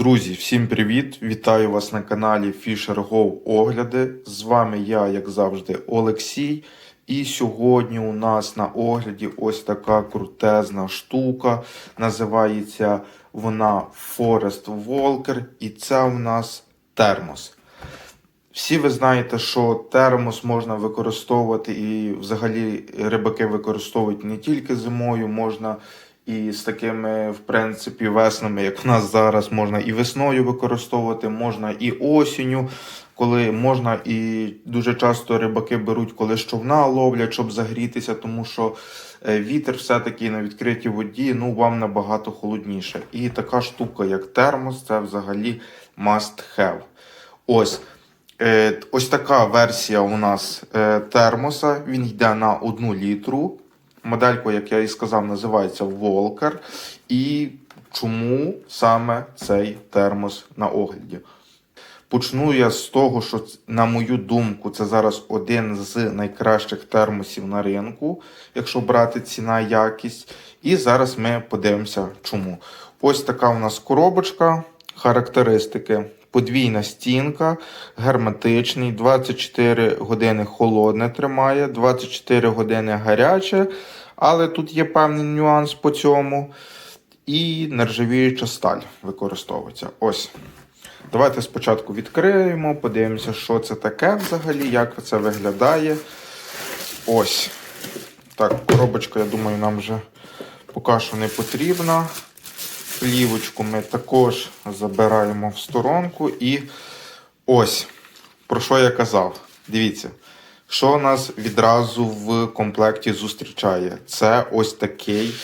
Друзі, всім привіт! Вітаю вас на каналі Fisher Go Огляди. З вами я, як завжди, Олексій. І сьогодні у нас на огляді ось така крутезна штука. Називається вона Forest Walker, і це у нас термос. Всі ви знаєте, що термос можна використовувати, і взагалі рибаки використовують не тільки зимою, можна і з такими, в принципі, веснами, як в нас зараз, можна і весною використовувати, можна і осінню, коли можна і дуже часто рибаки беруть, коли з човна ловлять, щоб загрітися, тому що е, вітер все-таки на відкритій воді ну, вам набагато холодніше. І така штука, як термос, це взагалі must have. Ось. Е, Ось така версія у нас е, термоса. Він йде на 1 літру. Модельку, як я і сказав, називається Волкер. І чому саме цей термос на огляді? Почну я з того, що, на мою думку, це зараз один з найкращих термосів на ринку, якщо брати ціна якість. І зараз ми подивимося, чому. Ось така у нас коробочка, характеристики. Подвійна стінка, герметичний, 24 години холодне тримає, 24 години гаряче, але тут є певний нюанс по цьому. І нержавіюча сталь використовується. Ось. Давайте спочатку відкриємо, подивимося, що це таке взагалі, як це виглядає. Ось. Так, коробочка, я думаю, нам вже поки що не потрібна. Плівочку ми також забираємо в сторонку. І ось, про що я казав. Дивіться, що нас відразу в комплекті зустрічає. Це ось такий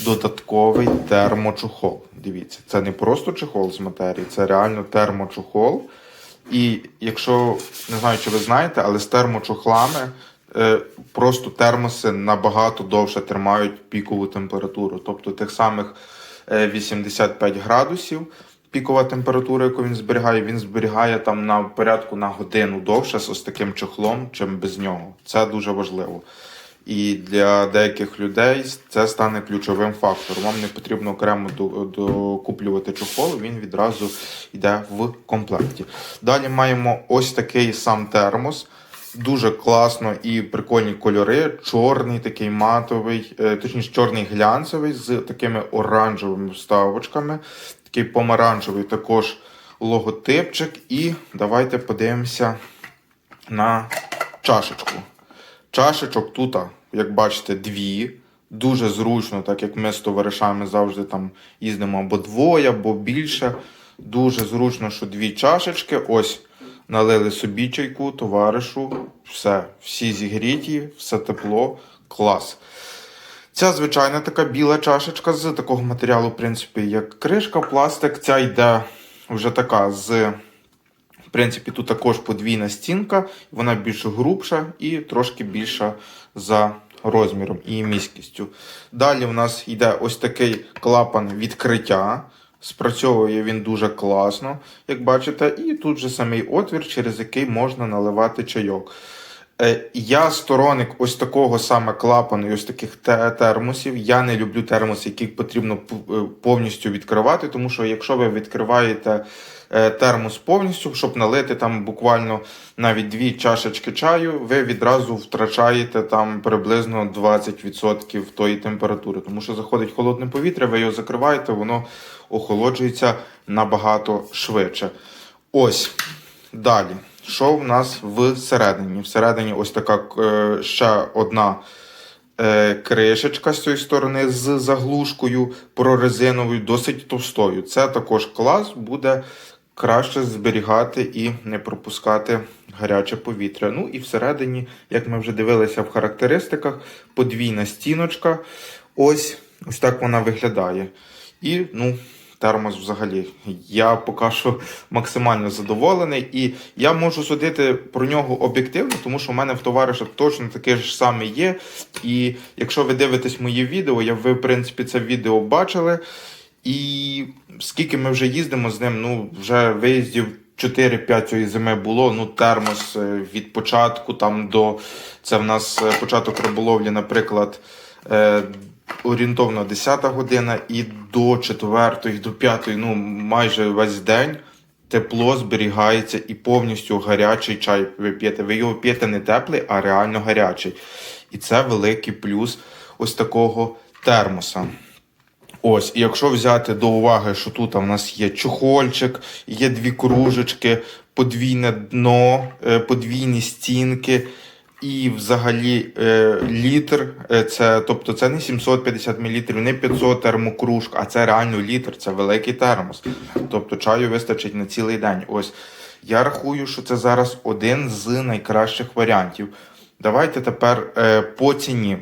додатковий термочохол. Дивіться, це не просто чехол з матерії, це реально термочохол. І якщо не знаю, чи ви знаєте, але з термочохлами е, просто термоси набагато довше тримають пікову температуру. Тобто тих самих 85 градусів. Пікова температура, яку він зберігає, він зберігає там на порядку на годину довше з ось таким чохлом, чим без нього. Це дуже важливо. І для деяких людей це стане ключовим фактором. Вам не потрібно окремо докуплювати чохол, він відразу йде в комплекті. Далі маємо ось такий сам термос. Дуже класно і прикольні кольори. Чорний, такий матовий, е, точніше, чорний глянцевий з такими оранжевими вставочками. Такий помаранчевий також логотипчик. І давайте подивимося на чашечку. Чашечок тут, як бачите, дві. Дуже зручно, так як ми з товаришами завжди там їздимо або двоє, або більше. Дуже зручно, що дві чашечки. Ось налили собі чайку, товаришу. Все, всі зігріті, все тепло, клас. Ця звичайна така біла чашечка з такого матеріалу, в принципі, як кришка, пластик. Ця йде вже така з в принципі, тут також подвійна стінка, вона більш грубша і трошки більша за розміром і міськістю. Далі у нас йде ось такий клапан відкриття. Спрацьовує він дуже класно, як бачите, і тут же самий отвір, через який можна наливати чайок. Е, Я сторонник ось такого саме клапану і ось таких термосів. Я не люблю термоси, які потрібно е, повністю відкривати, тому що якщо ви відкриваєте термос повністю, щоб налити там буквально навіть дві чашечки чаю, ви відразу втрачаєте там приблизно 20% тої температури, тому що заходить холодне повітря, ви його закриваєте, воно охолоджується набагато швидше. Ось далі. Що в нас всередині? Всередині ось така е, ще одна е, кришечка з цієї сторони з заглушкою прорезиновою, досить товстою. Це також клас, буде краще зберігати і не пропускати гаряче повітря. Ну і всередині, як ми вже дивилися в характеристиках, подвійна стіночка. Ось ось так вона виглядає. І, ну, термос взагалі. Я поки що максимально задоволений, і я можу судити про нього об'єктивно, тому що в мене в товариша точно таке ж саме є. І якщо ви дивитесь мої відео, я ви, в принципі, це відео бачили. І скільки ми вже їздимо з ним, ну, вже виїздів 4-5 цієї зими було. Ну, термос е, від початку там до. Це в нас е, початок риболовлі, наприклад. е, орієнтовно 10 година і до 4, до 5, ну майже весь день тепло зберігається і повністю гарячий чай ви п'єте. Ви його п'єте не теплий, а реально гарячий. І це великий плюс ось такого термоса. Ось, і якщо взяти до уваги, що тут у нас є чохольчик, є дві кружечки, подвійне дно, е, подвійні стінки. І взагалі е, літр, е, це, тобто це не 750 мл, не 500 термокружка, а це реально літр, це великий термос. Тобто чаю вистачить на цілий день. Ось я рахую, що це зараз один з найкращих варіантів. Давайте тепер по ціні.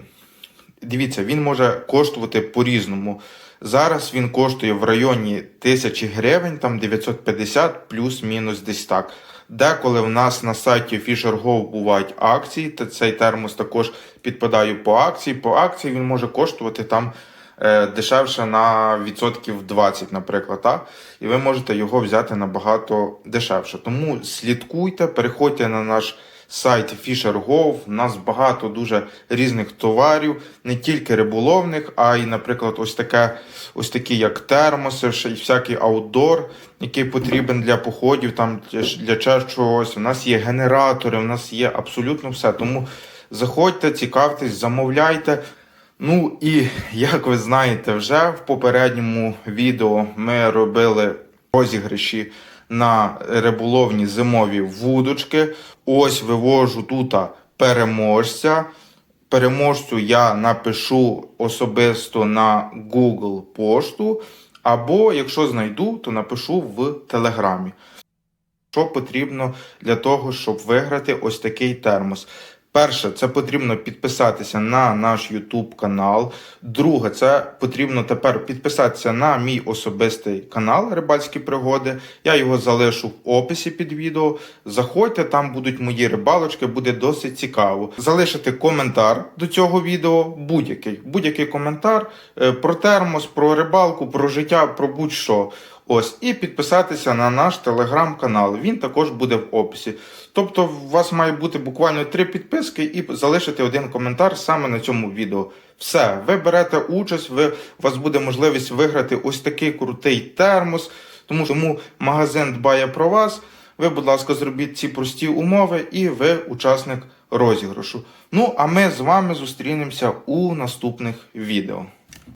Дивіться, він може коштувати по-різному. Зараз він коштує в районі 1000 гривень, там 950 плюс-мінус десь так. Деколи в нас на сайті FisherGo бувають акції, та цей термос також підпадає по акції. По акції він може коштувати там е, дешевше на відсотків 20, наприклад. Та? І ви можете його взяти набагато дешевше. Тому слідкуйте, переходьте на наш сайт FisherGo. У нас багато дуже різних товарів, не тільки риболовних, а й, наприклад, ось таке, ось такі як термоси, ще й всякий аутдор, який потрібен для походів, там для чогось. У нас є генератори, у нас є абсолютно все. Тому заходьте, цікавтесь, замовляйте. Ну і як ви знаєте, вже в попередньому відео ми робили розіграші на риболовні зимові вудочки. Ось вивожу тут переможця. Переможцю я напишу особисто на Google пошту, або якщо знайду, то напишу в Телеграмі. Що потрібно для того, щоб виграти ось такий термос? Перше, це потрібно підписатися на наш YouTube канал. Друге, це потрібно тепер підписатися на мій особистий канал Рибальські пригоди. Я його залишу в описі під відео. Заходьте, там будуть мої рибалочки, буде досить цікаво. Залишити коментар до цього відео, будь-який. Будь-який коментар е, про термос, про рибалку, про життя, про будь-що. Ось, і підписатися на наш телеграм-канал. Він також буде в описі. Тобто, у вас має бути буквально три підписки і залишити один коментар саме на цьому відео. Все, ви берете участь, ви, у вас буде можливість виграти ось такий крутий термос. Тому, тому магазин дбає про вас. Ви, будь ласка, зробіть ці прості умови, і ви учасник розіграшу. Ну, а ми з вами зустрінемося у наступних відео.